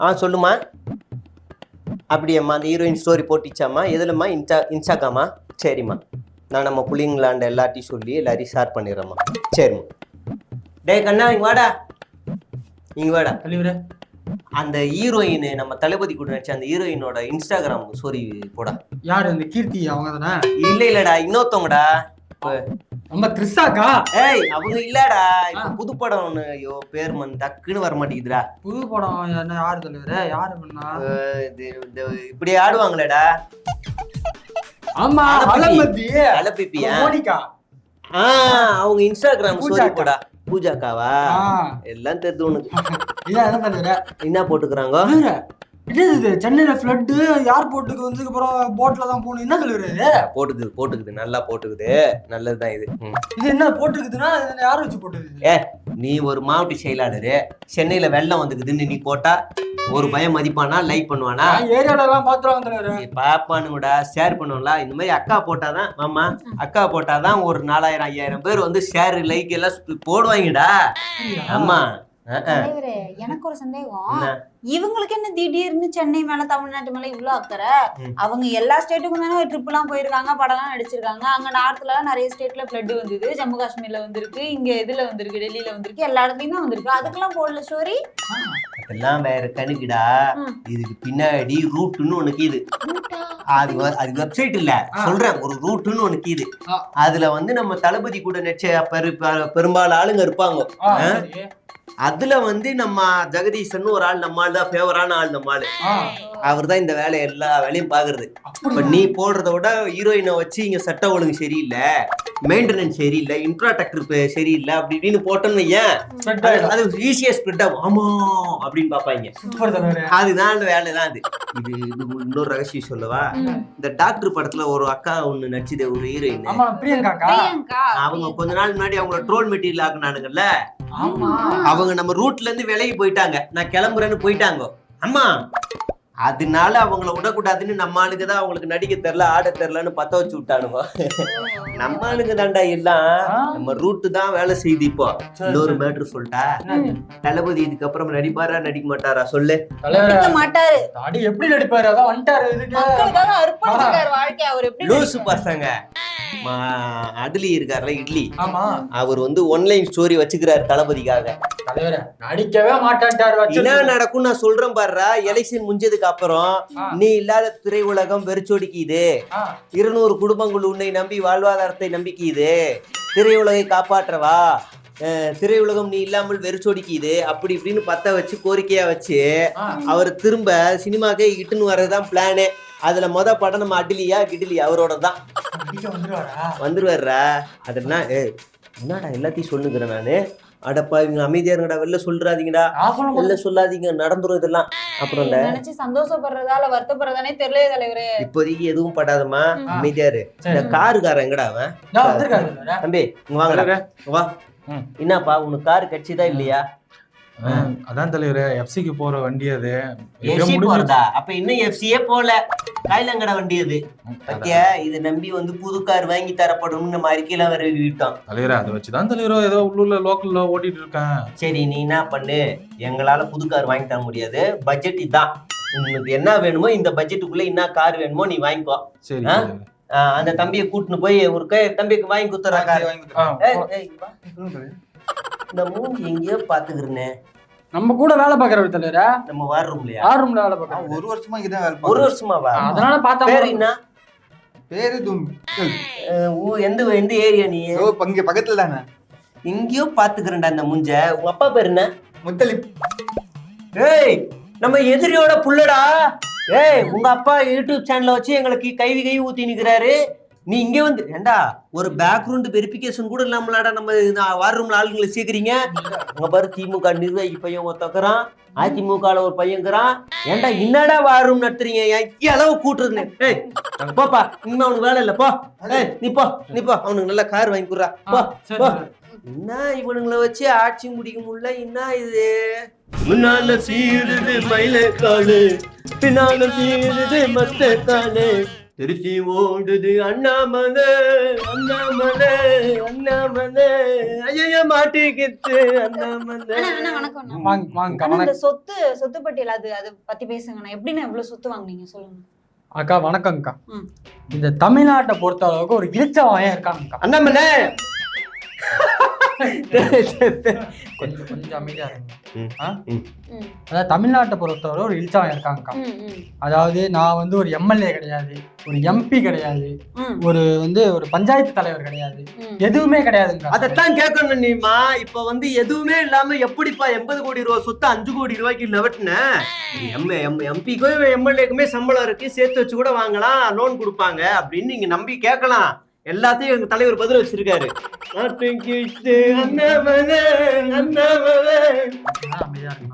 ஆ சொல்லுமா? அப்படியேம்மா அந்த ஹீரோயின் ஸ்டோரி போட்டுச்சாம்மா? எதுலம்மா? இன்ஸ்டா இன்ஸ்டாக்காமா சரிம்மா. நான் நம்ம புள்ளிங்களாண்ட எல்லாத்தையும் சொல்லி எல்லாரையும் ஷேர் பண்ணிடுறேம்மா. சரிம்மா. டேய் கண்ணா இங்க வாடா. இங்க வாடா. தலைவரே. அந்த ஹீரோயின் நம்ம தளபதி கூட நடிச்ச அந்த ஹீரோயினோட இன்ஸ்டாகிராம் ஸ்டோரி போடா. யாரு? இந்த கீர்த்தி அவங்க தானே? இல்ல இல்லடா இன்னொருத்தவங்கடா. நம்ம த்ரிஷாக்கா ஏய் அவங்க இல்லடா. இப்ப புது படம் ஒண்ணு ஐயோ பேர் மன் டக்குன்னு வர மாட்டேங்குதுடா புது படம் என்ன யாரு தலைவரே? யாரு பண்ணா இது இந்த இப்படி ஆடுவாங்களேடா. ஆமா. அலமதி அலப்பிப்பியா மோனிகா. ஆ அவங்க இன்ஸ்டாகிராம் ஸ்டோரி. போடா. பூஜாக்காவா? எல்லாம் தெரிஞ்சு உனக்கு. என்ன போட்டுக்கிறாங்க? தலைவரே இது? இது சென்னையில ஃபிளட் ஏர்போர்ட்டுக்கு வந்ததுக்கு அப்புறம் போட்ல தான் போகணும். என்ன இது போட்டுக்குது போட்டுக்குது. நல்லா போட்டுக்குது. நல்லதுதான் இது. ம். இது என்ன போட்டுருக்குதுன்னா இது யார் வச்சு போட்டுருக்குது ஏ நீ ஒரு மாவட்ட செயலாளரு. சென்னையில வெள்ளம் வந்துக்குதுன்னு நீ போட்டா ஒரு பயம் மதிப்பானா லைக் பண்ணுவானா? ஏரியால எல்லாம் பாத்துருவாங்க தலைவரே நீ பாப்பானுங்கடா ஷேர் பண்ணுவோம்ல இந்த மாதிரி அக்கா போட்டாதான் ஆமா அக்கா போட்டாதான் ஒரு நாலாயிரம் ஐயாயிரம் பேர் வந்து ஷேர் லைக் எல்லாம் சு- போடுவாங்கடா ஆமா. தலைவரே எனக்கு ஒரு சந்தேகம். என்ன? இவங்களுக்கு என்ன திடீர்னு சென்னை மேல தமிழ்நாட்டு மேல இவ்ளோ அக்கறை. அவங்க எல்லா ஸ்டேட்டுக்கும் தானே ட்ரிப் எல்லாம் போயிருக்காங்க படம் எல்லாம் நடிச்சிருக்காங்க. அங்க நார்த்ல நிறைய ஸ்டேட்ல ஃபிளட் வந்தது. ஜம்மு காஷ்மீர்ல வந்திருக்கு இங்க இதுல வந்திருக்கு டெல்லியில வந்திருக்கு எல்லா இடத்துலயும் தான் வந்திருக்கு. அதுக்கெல்லாம் போடல ஸ்டோரி அதெல்லாம் வேற கணக்குடா. இதுக்கு பின்னாடி ரூட்னு ஒண்ணுக்கு இது அது அது வெப்சைட் இல்ல. சொல்றேன் ஒரு ரூட்னு ஒண்ணுக்கு இது. அதுல வந்து நம்ம தளபதி கூட நடிச்ச பெரும்பாலும் ஆளுங்க இருப்பாங்க. அதுல வந்து நம்ம ஜெகதீசன் ஒரு ஆள் நம்ம ஆள் தான் ஃபேவரான ஆள் நம்ம ஆளு. அவர் தான் இந்த வேலையை எல்லா வேலையும் பாக்குறது. இப்ப நீ போடுறத விட ஹீரோயினை வச்சு இங்க சட்ட ஒழுங்கு சரியில்லை மெயின்டெனன்ஸ் சரியில்லை இன்ஃப்ராஸ்ட்ரக்சர் சரியில்லை அப்படி இப்படின்னு போட்டோம்னு ஏன். அது ஈஸியா ஸ்ப்ரெட் ஆகும். ஆமா அப்படின்னு பாப்பாங்க அதுதான் அந்த வேலை தான் அது. இது இது இன்னொரு ரகசியம் சொல்லவா. இந்த டாக்டர் படத்துல ஒரு அக்கா ஒண்ணு நடிச்சது ஒரு ஹீரோயின் ஆமா பிரியங்காக்கா. பிரியங்கா. அவங்க கொஞ்ச நாள் முன்னாடி அவங்கள ட்ரோல் மெட்டீரியல் ஆக்குனானுங்கல்ல? ஆமா. அவங்க நம்ம ரூட்ல இருந்து விலகி போயிட்டாங்க. நான் கிளம்புறேன்னு போயிட்டாங்க. அம்மா அதனால அவங்கள விடக்கூடாதுன்னு நம்ம ஆளுங்க தான் அவங்களுக்கு நடிக்க தெரியல ஆட தெரியலன்னு பத்த வச்சு விட்டானுங்க. நம்ம ஆளுங்க தாண்டா எல்லாம். நம்ம ரூட்டு தான் வேலை செய்யுது இப்போ. இன்னொரு. மேட்ரு சொல்லிட்டா? தளபதி இதுக்கப்புறம் நடிப்பாரா நடிக்க மாட்டாரா சொல்லு. மாட்டாரு. எப்படி நடிப்பாரு? அதான் வந்துட்டாரு இதுக்கு. மக்களுக்காக அர்ப்பணிச்சிருக்காரு வாழ்க்கை அவர் எப்படி லூசு பசங்க. அட்லி இருக்கார்ல இட்லி. ஆமா. அவர் வந்து ஒன்லைன் ஸ்டோரி வச்சுக்கிறாரு தளபதிக்காக. நடிக்கவே மாட்டான்ட்டாரு என்ன நடக்கும் நான் சொல்றேன் பாருடா எலெக்ஷன் முடிஞ்சதுக்கு அப்புறம். நீ இல்லாத திரையுலகம் வெறிச்சொடிக்குது. இருநூறு குடும்பங்கள் உன்னை நம்பி வாழ்வாதாரத்தை நம்பிக்குது. திரையுலகை காப்பாற்றவா? திரையுலகம் நீ இல்லாமல் வெறிச்சொடிக்குது அப்படி இப்படின்னு பத்த வச்சு கோரிக்கையா வச்சு. அவர் திரும்ப சினிமாக்கே இட்டுன்னு வர்றதுதான் பிளானு அதுல மொத படம் நம்ம அட்லியா கிட்லி அவரோட தான் வந்துருவாருடா. அதெல்லாம் ஏ என்னடா எல்லாத்தையும் சொல்லுங்கிறேன் நானு? அடப்பா இவங்க அமைதியா இருங்கடா வெளில சொல்றாதீங்கடா. வெளில சொல்லாதீங்க நடந்துரும் இதெல்லாம். அப்புறம் நினைச்சு சந்தோஷப்படுறதால வருத்தப்படுறதானே தெரியல தலைவரே. இப்போதைக்கு எதுவும் படாதம்மா. ம். அமைதியா இரு. இந்த காருக்காரன் எங்கடா அவன். தம்பி இங்க வாங்கடா. வா. என்னப்பா உனக்கு கார் கட்சிதா இல்லையா? ஆ, அதான் தலைவர் எஃப்சிக்கு போற வண்டி அது. எஃப்சி. போறதா? அப்ப இன்னும் எஃப்சியே போல. கைலங்கடா வண்டி அது? பத்தியா இதை நம்பி வந்து புது கார் வாங்கி தரப்படும்னு நம்ம அறிக்கையில வர விட்டோம் தலைவர் அதை வச்சுதான் தலைவர் ஏதோ உள்ளூர்ல லோக்கல்ல ஓட்டிட்டு இருக்கேன். சரி நீ என்ன பண்ணு? எங்களால புது கார் வாங்கி தர முடியாது. பட்ஜெட் இதான். உங்களுக்கு என்ன வேணுமோ இந்த பட்ஜெட்டுக்குள்ள என்ன கார் வேணுமோ நீ வாங்கிக்கோ. சரி. அந்த தம்பியை கூட்டின்னு போய் ஒரு கை தம்பிக்கு வாங்கி குத்துறா கார். ஆ, ஏய், ஏய், வா. இந்த மூஞ்சி எங்கேயோ பாத்துக்கிறனே நம்ம கூட வேலை பாக்குறவர் தலைவரா? நம்ம வார் ரூம்லயா ஆறு ரூம்ல வேலை பாக்குறோம் ஒரு வருஷமா இங்கதான் வேலை ஒரு. வருஷமாவா அதனால பார்த்தா பேர் என்ன? பேரு தும். ஊ- எந்த எந்த ஏரியா நீ? இங்க பக்கத்துல தானே? எங்கேயோ பாத்துக்கிறேன்டா அந்த முஞ்ச. உங்க அப்பா பேர் என்ன? முத்தலி ஏய் நம்ம எதிரியோட புள்ளடா. ஏய் உங்க அப்பா யூடியூப் சேனல்ல வச்சு எங்களுக்கு கைவி கை ஊத்தி நிக்கிறாரு. நீ இங்க வந்து ஏண்டா ஒரு பேக்ரவுண்ட் வெரிஃபிகேஷன் கூட இல்லாமலாடா நம்ம வார் ரூம்ல ஆளுங்களை சேர்க்கறீங்க? அங்க பாரு திமுக நிர்வாகி பையன் ஒருத்தக்கிறான் அதிமுகல ஒரு பையங்கிறான் ஏண்டா என்னடா வார் ரூம் நடத்துறீங்க? எங்க அளவு ஏய் போப்பா இனிமே அவனுக்கு வேலை இல்ல போ. நீ போ நீ போ. அவனுக்கு நல்ல கார் வாங்கி கொடுறா. போ. என்ன இவனுங்களை வச்சு ஆட்சி முடிக்க முடியல என்ன இது? முன்னால சீருது மயில காலு பின்னால சீருது மத்த காலு திருச்சி ஓடுது அண்ணாமலை அண்ணாமலை அண்ணாமலை. ஐயா மாட்டிக்கிச்சு அண்ணாமலை. இந்த சொத்து சொத்து பட்டியல் அது அது பத்தி பேசுங்கண்ணா எப்படிண்ணா இவ்வளவு சொத்து வாங்குனீங்க? சொல்லுங்க. அக்கா வணக்கம்க்கா. இந்த தமிழ்நாட்டை பொறுத்த அளவுக்கு ஒரு இழிச்சவாயன் இருக்காங்கக்கா. அண்ணாமலை கொஞ்சம் கொஞ்சம் அமைதியா அதாவது தமிழ்நாட்டை பொறுத்தவரை ஒரு இழிச்சவாயன் இருக்காங்கக்கா. அதாவது நான் வந்து ஒரு எம்எல்ஏ கிடையாது ஒரு எம்பி கிடையாது ஒரு வந்து ஒரு பஞ்சாயத்து தலைவர் கிடையாது. எதுவுமே கிடையாதுங்க அதத்தான் கேட்கணும் நீமா இப்ப வந்து எதுவுமே இல்லாம எப்படிப்பா எண்பது கோடி ரூபாய் சொத்து அஞ்சு கோடி ரூபாய்க்கு லெவட்ன எம்பிக்கும் எம்எல்ஏக்குமே சம்பளம் இருக்கு. சேர்த்து வச்சு கூட வாங்கலாம். லோன் கொடுப்பாங்க அப்படின்னு நீங்க நம்பி கேட்கலாம். எல்லாத்தையும் எங்க தலைவர் பதில் வச்சிருக்காரு.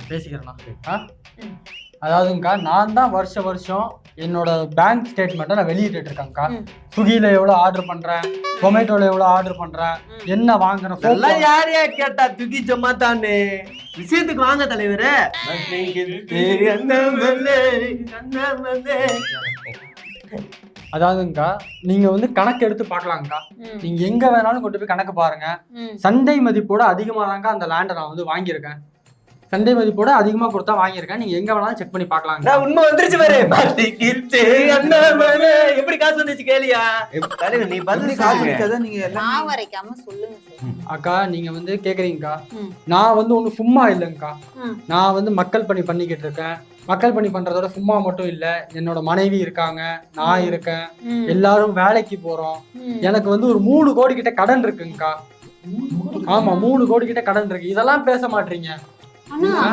பேசிக்கிறேன் ஆ? அதாவதுங்கக்கா நான் தான் வருஷ வருஷம் என்னோட பேங்க் ஸ்டேட்மெண்ட்டை நான் வெளியிட்டு இருக்கேன்க்கா. ஸ்விக்கியில் எவ்வளோ ஆர்டர் பண்றேன் ஜொமேட்டோல எவ்வளோ ஆர்டர் பண்றேன் ம். என்ன வாங்குறேன் இதெல்லாம் யார் யார் கேட்டா துக்கி ஜமாத்தான்னு விஷயத்துக்கு வாங்க தலைவரே. அதாவதுங்கக்கா நீங்க வந்து கணக்கு எடுத்து பார்க்கலாம்க்கா ம், நீங்க எங்க வேணாலும் கொண்டு போய் கணக்கு பாருங்க. சந்தை மதிப்போட அதிகமாக தாங்க அந்த லேண்டை நான் வந்து வாங்கியிருக்கேன். சந்தை மதிப்போட அதிகமா கொடுத்தா வாங்கியிருக்கேன். நீங்க எங்க வேணாலும் செக் பண்ணி நான் உண்மை வந்துருச்சு பாரு. எப்படி காசு வந்துச்சு கேளியா? நீ பதில் காசு நீங்க எல்லாம் நான் வரைக்காம சொல்லுங்க அக்கா நீங்க வந்து கேக்குறீங்கக்கா. நான் வந்து ஒன்றும் சும்மா இல்லைங்கக்கா. நான் வந்து மக்கள் பணி பண்ணிக்கிட்டு இருக்கேன். மக்கள் பணி பண்றதோட சும்மா மட்டும் இல்ல என்னோட மனைவி இருக்காங்க நான் இருக்கேன் எல்லாரும் வேலைக்கு போறோம். எனக்கு வந்து ஒரு மூணு கோடி கிட்ட கடன் இருக்குங்கக்கா. ஆமா மூணு கோடி கிட்ட கடன் இருக்கு. இதெல்லாம் பேச மாட்டீங்க. அண்ணா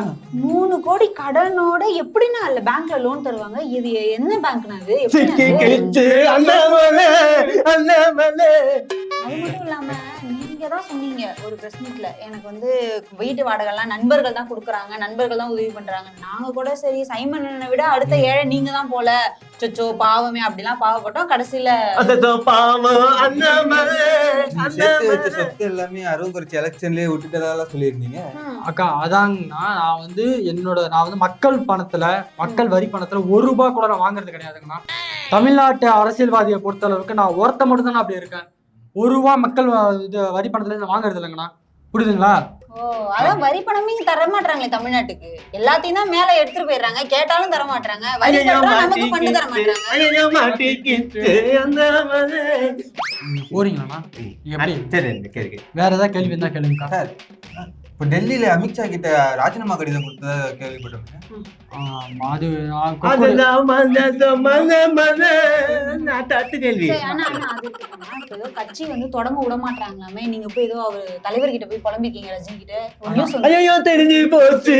மூணு கோடி கடனோட எப்படிண்ணா இல்ல பேங்க்ல லோன் தருவாங்க? இது என்ன பேங்க்னா. அது மட்டும் இல்லாம தான் சொன்னீங்க ஒரு பிரஸ் மீட்ல எனக்கு வந்து வீட்டு வாடகை எல்லாம் நண்பர்கள் தான் கொடுக்குறாங்க நண்பர்கள் தான் உதவி பண்றாங்க. நாங்க கூட சரி சைமனை விட அடுத்த ஏழை நீங்க தான் போல. சொச்சோ பாவமே அப்படிலாம் பாவப்பட்டோம் கடைசியில பாவம். சொத்து எல்லாமே அருண் குறிச்சி எலெக்ஷன்லயே விட்டுட்டதா சொல்லியிருந்தீங்க அக்கா அதாங்கண்ணா நான் வந்து என்னோட நான் வந்து மக்கள் பணத்துல மக்கள் வரி பணத்துல ஒரு ரூபாய் கூட நான் வாங்குறது கிடையாதுங்கண்ணா. தமிழ்நாட்டு அரசியல்வாதியை பொறுத்த அளவுக்கு நான் ஒருத்த மட்டும் தான் அப்படி இருக்கேன். ஒரு ரூபா மக்கள் இது வரி பணத்துல இருந்து வாங்குறது இல்லைங்கண்ணா. புரியுதுங்களா? ஓ அதான் வரி பணமே தர மாட்டாங்களே தமிழ்நாட்டுக்கு. எல்லாத்தையும் தான் மேல எடுத்துட்டு போயிடுறாங்க. கேட்டாலும் தர மாட்டாங்க வரி கட்டுறோம் நமக்கு ஃபண்டு தர மாட்டாங்க போறீங்களாண்ணா எப்படி? வேற ஏதாவது கேள்வி இருந்தா கேளுங்கக்கா. சார் இப்ப டெல்லியில அமித்ஷா கிட்ட ராஜினாமா கடிதம் கொடுத்ததா கேள்விப்பட்டோம் ஆமா, அது நான் கொக்கு- அதெல்லாம் மனது மன மன. நான் தட்டு கேள்வி. சரி, ஆனா ஆனா அது இருக்குண்ணா, இப்ப ஏதோ கட்சி வந்து தொடங்க விட மாட்டாங்களாமே நீங்க போய் ஏதோ அவர் தலைவர் கிட்ட போய் புலம்பிக்கீங்க ரஜினி கிட்ட. தெரிஞ்சு போச்சு.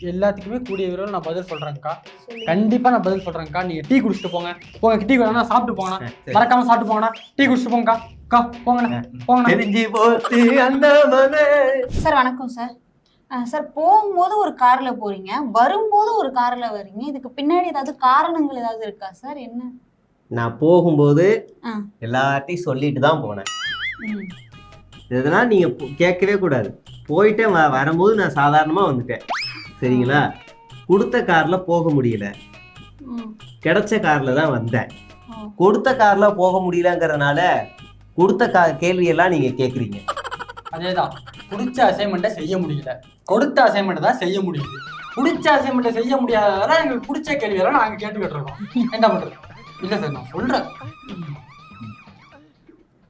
எல்லாத்துக்குமே கூடிய விரைவில் நான் பதில் சொல்றேன்க்கா. சொல்லி- கண்டிப்பா நான் பதில் சொல்றேன்க்கா. நீங்க டீ குடிச்சிட்டு போங்க. போங்க டீ வேணா சாப்பிட்டு போங்கண்ணா. மறக்காம சாப்பிட்டு போங்கண்ணா. டீ குடிச்சிட்டு போங்கக்கா. அக்கா போங்கண்ணா போங்கண்ணா. தெரிஞ்சு போச்சு அந்த மன. சார் வணக்கம் சார். சார் போகும்போது ஒரு கார்ல போறீங்க. வரும்போது ஒரு கார்ல வர்றீங்க. இதுக்கு பின்னாடி ஏதாவது காரணங்கள் ஏதாவது இருக்கா சார்? என்ன? நான் போகும்போது ஆ. எல்லார்ட்டையும் சொல்லிட்டு தான் போனேன். இதெல்லாம் நீங்க போ- கேட்கவே கூடாது. போயிட்டேன் வ- வரும்போது நான் சாதாரணமா வந்துட்டேன். சரிங்களா? கொடுத்த கார்ல போக முடியல. ம். கிடைச்ச கார்ல தான் வந்தேன். கொடுத்த கார்ல போக முடியலங்கிறதுனால கொடுத்த கா கேள்வியெல்லாம் நீங்க கேக்குறீங்க. அதேதான். பிடிச்ச அசைன்மெண்ட்டை செய்ய முடியல. கொடுத்த அசைன்மெண்ட் தான் செய்ய முடியுது. பிடிச்ச அசைன்மெண்ட்டை செய்ய முடியாததால எங்களுக்கு பிடிச்ச கேள்வியெல்லாம் நாங்க கேட்டுக்கிட்டு இருக்கோம். என்ன பண்றது? இல்ல சார் நான் சொல்றேன்.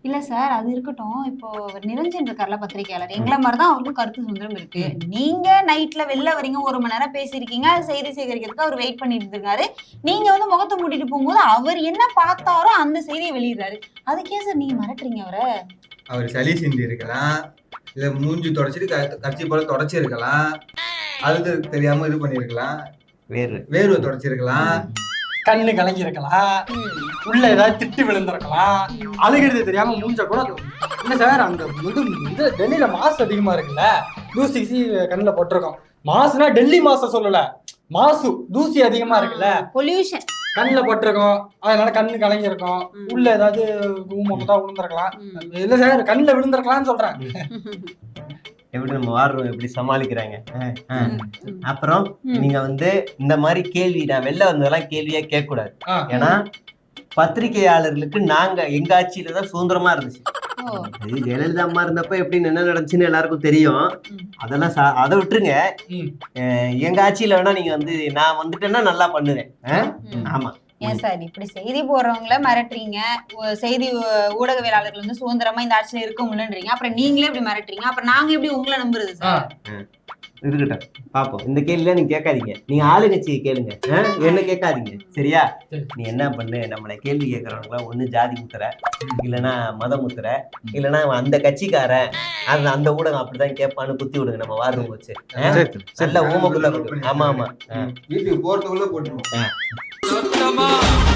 இல்ல சார் அது இருக்கட்டும். இப்போ அவர் நிரஞ்சன் இருக்கார்ல பத்திரிகையாளர் எங்களை மாதிரி தான் அவருக்கும் கருத்து சுதந்திரம் இருக்கு. நீங்க நைட்ல வெளில வரீங்க ஒரு மணி நேரம் பேசியிருக்கீங்க அது செய்தி சேகரிக்கிறதுக்கு அவர் வெயிட் பண்ணிட்டு இருக்காரு. நீங்க வந்து முகத்தை மூடிட்டு போகும்போது அவர் என்ன பார்த்தாரோ அந்த செய்தியை வெளியிடுறாரு. அதுக்கே சார் நீங்க மிரட்டுறீங்க அவரை? அவர் சளி சிந்தி இருக்கலாம் இல்ல மூஞ்சி தொடச்சிட்டு கட்சி போல தொடச்சிருக்கலாம் அழுது தெரியாம இது பண்ணிருக்கலாம் வேறு வேர்வை தொடச்சிருக்கலாம். கண்ணு கலங்கி இருக்கலாம் உள்ள ஏதாவது திட்டு விழுந்திருக்கலாம். அழுகிறது தெரியாம மூஞ்ச கூட இல்ல சார் அங்க வந்து இது டெல்லியில மாசு அதிகமா இருக்குல்ல? தூசி கண்ணுல போட்டிருக்கோம். மாசுனா டெல்லி மாச சொல்லல. மாசு தூசி அதிகமா இருக்குல்ல? பொல்யூஷன் கண்ணுல பட்டிருக்கோம். அதனால கண்ணு கலங்கி இருக்கும் ம். உள்ள ஏதாவது ஊம தான் விழுந்திருக்கலாம். இல்ல சார் கண்ணுல விழுந்திருக்கலாம்னு சொல்றேன். எப்படி நம்ம வாடுறோம் எப்படி சமாளிக்கிறாங்க. அப்புறம். நீங்க வந்து இந்த மாதிரி கேள்வி நான் வெளில வந்ததெல்லாம் கேள்வியே கேட்க கூடாது. ஏன்னா பத்திரிகையாளர்களுக்கு நாங்க எங்க ஆட்சியில தான் சுதந்திரமா இருந்துச்சு. அது ஜெயலலிதா அம்மா இருந்தப்ப எப்படி என்ன நடந்துச்சுன்னு எல்லாருக்கும் தெரியும். அதெல்லாம் சா- அதை விட்டுருங்க. எங்க ஆட்சியில வேணா நீங்க வந்து நான் வந்துட்டேன்னா நல்லா பண்ணுவேன். ஆமா. ஏன் சார் இப்படி செய்தி போடுறவங்கள மிரட்டுறீங்க? செய்தி ஊடகவியலாளர்கள் வந்து சுதந்திரமா இந்த ஆட்சியில இருக்க முடியலன்றீங்க. அப்புறம் நீங்களே இப்படி மிரட்டுறீங்க. அப்புறம் நாங்க எப்படி உங்களை நம்புறது சார்? இருக்கட்டும் பாப்போம். இந்த கேள்விலாம் நீங்க கேட்காதீங்க. நீங்க ஆளுங்கட்சியை கேளுங்க. ஆ? என்ன கேட்காதீங்க. சரியா? சரி. நீ என்ன பண்ணு? நம்மளை கேள்வி கேட்கறவங்கள ஒண்ணு ஜாதி முத்துற இல்லைன்னா மத முத்துற இல்லைன்னா அந்த கட்சிக்காரன். அந்த அந்த ஊடகம் அப்படிதான் கேட்பான்னு குத்தி விடுங்க. நம்ம வாரம் வச்சு நல்ல ஊமக்குள்ள ஆமா ஆமா. வீட்டுக்கு போறதுக்குள்ள போட்டுருவோம். Sottomar!